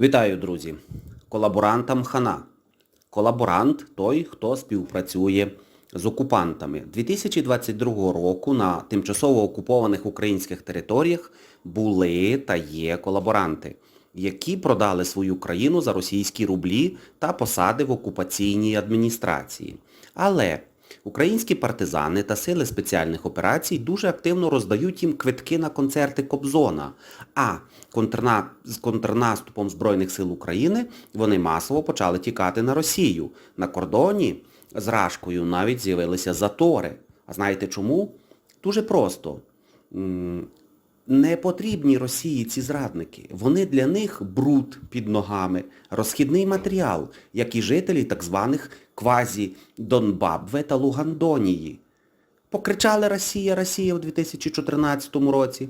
Вітаю, друзі! Колаборантам хана. Колаборант той, хто співпрацює з окупантами. 2022 року на тимчасово окупованих українських територіях були та є колаборанти, які продали свою країну за російські рублі та посади в окупаційній адміністрації. Але Українські партизани та сили спеціальних операцій дуже активно роздають їм квитки на концерти Кобзона, а контрна... з контрнаступом Збройних сил України вони масово почали тікати на Росію. На кордоні з Рашкою навіть з'явилися затори. А знаєте чому? Дуже просто. Не потрібні Росії ці зрадники. Вони для них бруд під ногами, розхідний матеріал, як і жителі так званих квазі-Донбабве та Лугандонії. Покричали Росія, Росія в 2014 році.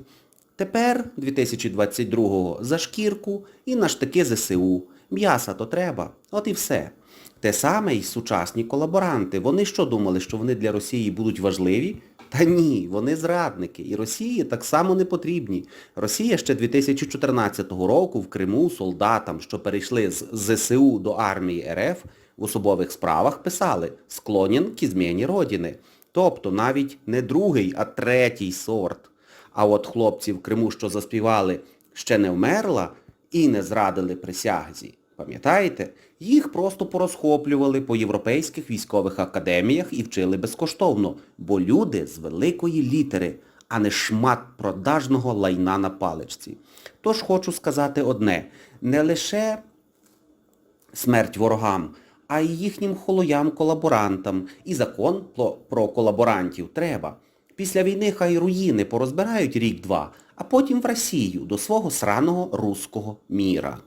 Тепер, 2022-го, за шкірку і на штики ЗСУ. М'яса то треба. От і все. Те саме і сучасні колаборанти. Вони що думали, що вони для Росії будуть важливі? Та ні, вони зрадники. І Росії так само не потрібні. Росія ще 2014 року в Криму солдатам, що перейшли з ЗСУ до армії РФ, в особових справах писали «склонен к зміні Родини». Тобто навіть не другий, а третій сорт. А от хлопці в Криму, що заспівали «Ще не вмерла» і не зрадили присязі. Пам'ятаєте? Їх просто порозхоплювали по європейських військових академіях і вчили безкоштовно, бо люди з великої літери, а не шмат продажного лайна на паличці. Тож хочу сказати одне, не лише смерть ворогам, а й їхнім холоям-колаборантам. І закон про, колаборантів треба. Після війни хай руїни порозбирають рік-два, а потім в Росію до свого сраного руського міра.